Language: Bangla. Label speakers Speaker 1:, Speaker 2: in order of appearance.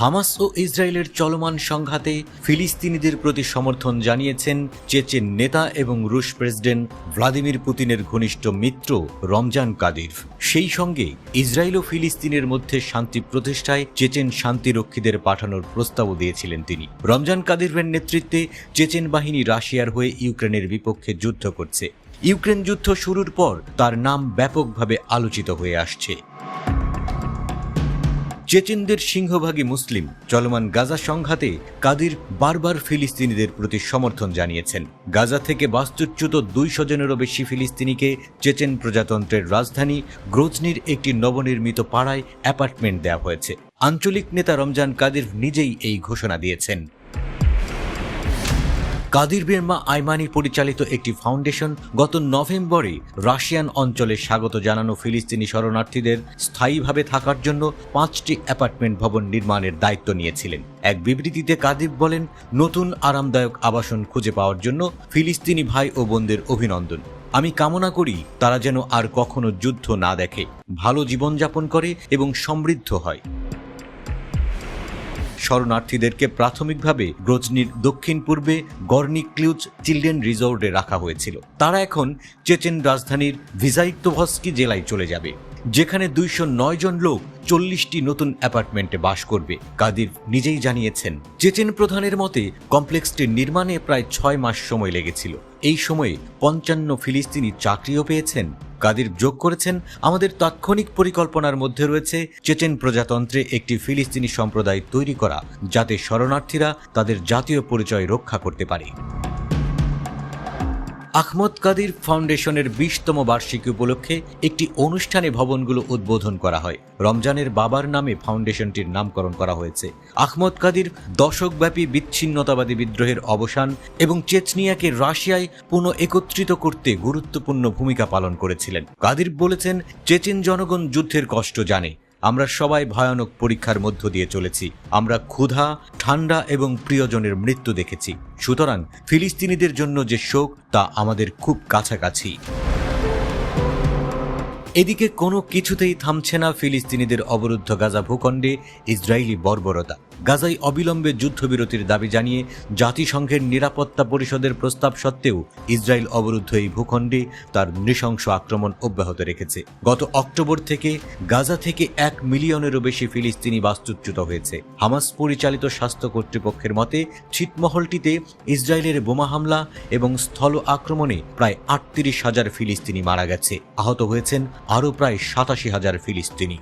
Speaker 1: হামাস ও ইসরায়েলের চলমান সংঘাতে ফিলিস্তিনিদের প্রতি সমর্থন জানিয়েছেন চেচেন নেতা এবং রুশ প্রেসিডেন্ট ভ্লাদিমির পুতিনের ঘনিষ্ঠ মিত্র রমজান কাদির। সেই সঙ্গে ইসরায়েল ও ফিলিস্তিনের মধ্যে শান্তি প্রতিষ্ঠায় চেচেন শান্তিরক্ষীদের পাঠানোর প্রস্তাবও দিয়েছিলেন তিনি। রমজান কাদিরের নেতৃত্বে চেচেন বাহিনী রাশিয়ার হয়ে ইউক্রেনের বিপক্ষে যুদ্ধ করছে। ইউক্রেন যুদ্ধ শুরুর পর তার নাম ব্যাপকভাবে আলোচিত হয়ে আসছে। চেচেনদের সিংহভাগী মুসলিম। চলমান গাজা সংঘাতে কাদির বারবার ফিলিস্তিনিদের প্রতি সমর্থন জানিয়েছেন। গাজা থেকে বাস্তুচ্যুত দুই স্বজনেরও বেশি ফিলিস্তিনিকে চেচেন প্রজাতন্ত্রের রাজধানী গ্রোজনির একটি নবনির্মিত পাড়ায় অ্যাপার্টমেন্ট দেওয়া হয়েছে। আঞ্চলিক নেতা রমজান কাদির নিজেই এই ঘোষণা দিয়েছেন। কাদির বেরমা আইমানি পরিচালিত একটি ফাউন্ডেশন গত নভেম্বরে রাশিয়ান অঞ্চলে স্বাগত জানানো ফিলিস্তিনি শরণার্থীদের স্থায়ীভাবে থাকার জন্য পাঁচটি অ্যাপার্টমেন্ট ভবন নির্মাণের দায়িত্ব নিয়েছিলেন। এক বিবৃতিতে কাদির বলেন, নতুন আরামদায়ক আবাসন খুঁজে পাওয়ার জন্য ফিলিস্তিনি ভাই ও বোনদের অভিনন্দন। আমি কামনা করি তারা যেন আর কখনো যুদ্ধ না দেখে, ভালো জীবনযাপন করে এবং সমৃদ্ধ হয়। শরণার্থীদেরকে প্রাথমিকভাবে গ্রোজনির দক্ষিণ পূর্বে গর্নিক্লিউজ চিলড্রেন রিসোর্টে রাখা হয়েছিল। তারা এখন চেচেন রাজধানীর ভিজাইক্তভস্কি জেলায় চলে যাবে, যেখানে দুইশো নয় জন লোক চল্লিশটি নতুন অ্যাপার্টমেন্টে বাস করবে। কাদির নিজেই জানিয়েছেন, চেচেন প্রধানের মতে কমপ্লেক্সটির নির্মাণে প্রায় ছয় মাস সময় লেগেছিল। এই সময়ে পঞ্চান্ন ফিলিস্তিনি চাকরিও পেয়েছেন। কাদির যোগ করেছেন। আমাদের তাৎক্ষণিক পরিকল্পনার মধ্যে রয়েছে চেচেন প্রজাতন্ত্রে একটি ফিলিস্তিনি সম্প্রদায় তৈরি করা, যাতে শরণার্থীরা তাদের জাতীয় পরিচয় রক্ষা করতে পারে। আহমদ কাদির ফাউন্ডেশনের বিশতম বার্ষিকী উপলক্ষে একটি অনুষ্ঠানে ভবনগুলো উদ্বোধন করা হয়। রমজানের বাবার নামে ফাউন্ডেশনটির নামকরণ করা হয়েছে। আহমদ কাদির দশকব্যাপী বিচ্ছিন্নতাবাদী বিদ্রোহের অবসান এবং চেচনিয়াকে রাশিয়ায় পুনঃ একত্রিত করতে গুরুত্বপূর্ণ ভূমিকা পালন করেছিলেন। কাদির বলেছেন, চেচেন জনগণ যুদ্ধের কষ্ট জানে আমরা সবাই ভয়ানক পরীক্ষার মধ্য দিয়ে চলেছি। আমরা ক্ষুধা, ঠান্ডা এবং প্রিয়জনের মৃত্যু দেখেছি। সুতরাং ফিলিস্তিনিদের জন্য যে শোক, তা আমাদের খুব কাছাকাছি। এদিকে কোনো কিছুতেই থামছে না ফিলিস্তিনিদের অবরুদ্ধ গাজা ভূখণ্ডে ইসরায়েলি বর্বরতা। গাজায় অবিলম্বে যুদ্ধবিরতির দাবি জানিয়ে জাতিসংঘের নিরাপত্তা পরিষদের প্রস্তাব সত্ত্বেও ইসরায়েল অবরুদ্ধ এই ভূখণ্ডে তার নৃশংস আক্রমণ অব্যাহত রেখেছে। গত অক্টোবর থেকে গাজা থেকে এক মিলিয়নেরও বেশি ফিলিস্তিনি বাস্তুচ্যুত হয়েছে। হামাস পরিচালিত স্বাস্থ্য কর্তৃপক্ষের মতে, ছিটমহলটিতে ইসরায়েলের বোমা হামলা এবং স্থল আক্রমণে প্রায় আটত্রিশ হাজার ফিলিস্তিনি মারা গেছে। আহত হয়েছেন আরও প্রায় সাতাশি হাজার ফিলিস্তিনি।